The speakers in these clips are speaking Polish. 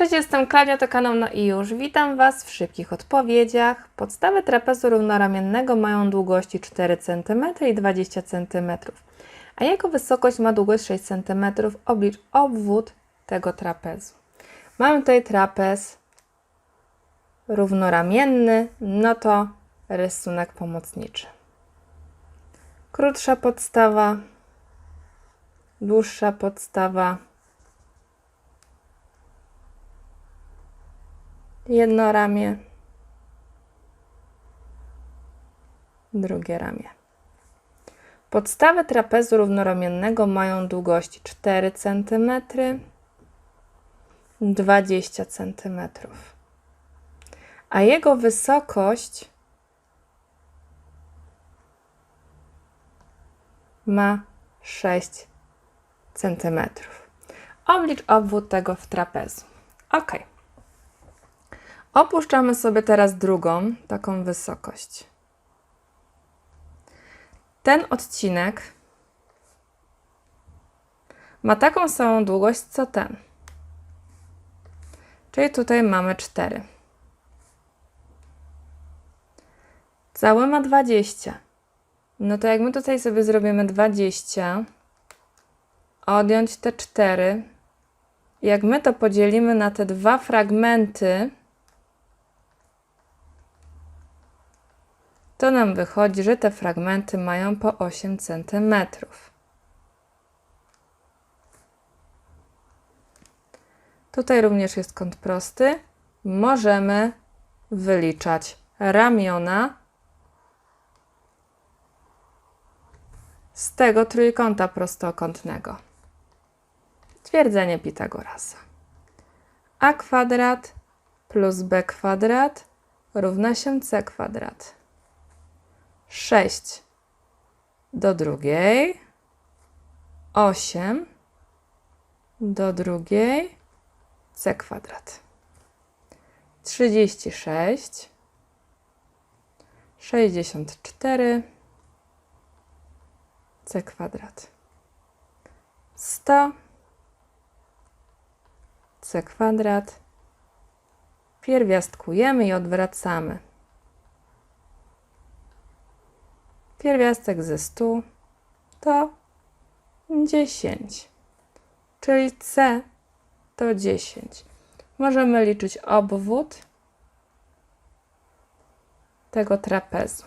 Cześć, jestem Klaudia, to kanał No i już. Witam Was w szybkich odpowiedziach. Podstawy trapezu równoramiennego mają długości 4 cm i 20 cm, a jego wysokość ma długość 6 cm. Oblicz obwód tego trapezu. Mamy tutaj trapez równoramienny, no to rysunek pomocniczy. Krótsza podstawa, dłuższa podstawa. Jedno ramię, drugie ramię. Podstawy trapezu równoramiennego mają długość 4 cm, 20 cm, a jego wysokość ma 6 cm. Oblicz obwód tego w trapezu. Ok. Opuszczamy sobie teraz drugą, taką wysokość. Ten odcinek ma taką samą długość co ten. Czyli tutaj mamy 4. Cały ma 20. No to jak my tutaj sobie zrobimy 20, odjąć te 4, jak my to podzielimy na te dwa fragmenty, to nam wychodzi, że te fragmenty mają po 8 cm. Tutaj również jest kąt prosty. Możemy wyliczać ramiona z tego trójkąta prostokątnego. Twierdzenie Pitagorasa. a kwadrat plus b kwadrat równa się c kwadrat. 6 do drugiej, 8 do drugiej, c kwadrat. 36, 64, c kwadrat. 100, c kwadrat. Pierwiastkujemy i odwracamy. Pierwiastek ze 100 to 10, czyli C to 10. Możemy liczyć obwód tego trapezu.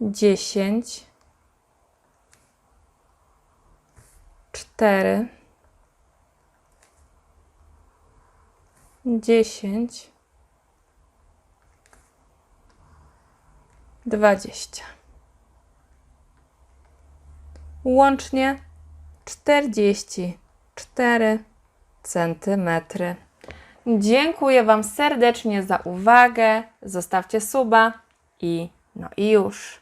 10, 4, 10, 20. Łącznie 44 centymetry. Dziękuję Wam serdecznie za uwagę. Zostawcie suba i no i już.